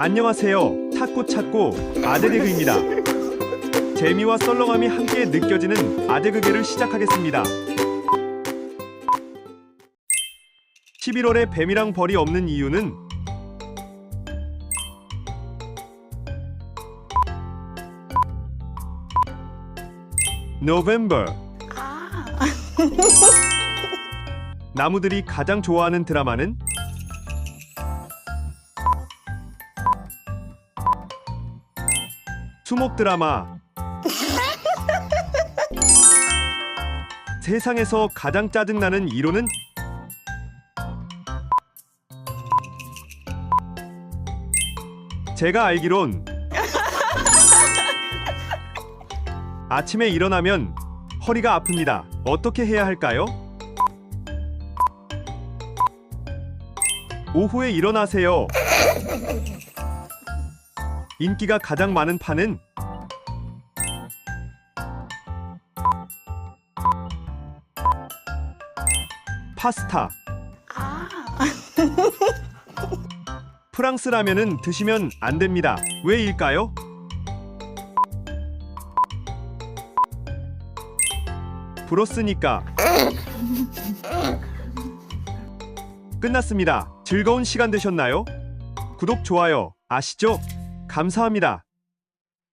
안녕하세요. 찾고 찾고 아재개그입니다. 재미와 썰렁함이 함께 느껴지는 아재개그를 시작하겠습니다. 11월에 뱀이랑 벌이 없는 이유는 November 아, 나무들이 가장 좋아하는 드라마는 수목 드라마 세상에서 가장 짜증나는 이론은 제가 알기론 아침에 일어나면 허리가 아픕니다. 어떻게 해야 할까요? 오후에 일어나세요. 인기가 가장 많은 파는 파스타. 아, 프랑스 라면은 드시면 안 됩니다. 왜일까요? 불었으니까. 끝났습니다. 즐거운 시간 되셨나요? 구독, 좋아요, 아시죠? 감사합니다.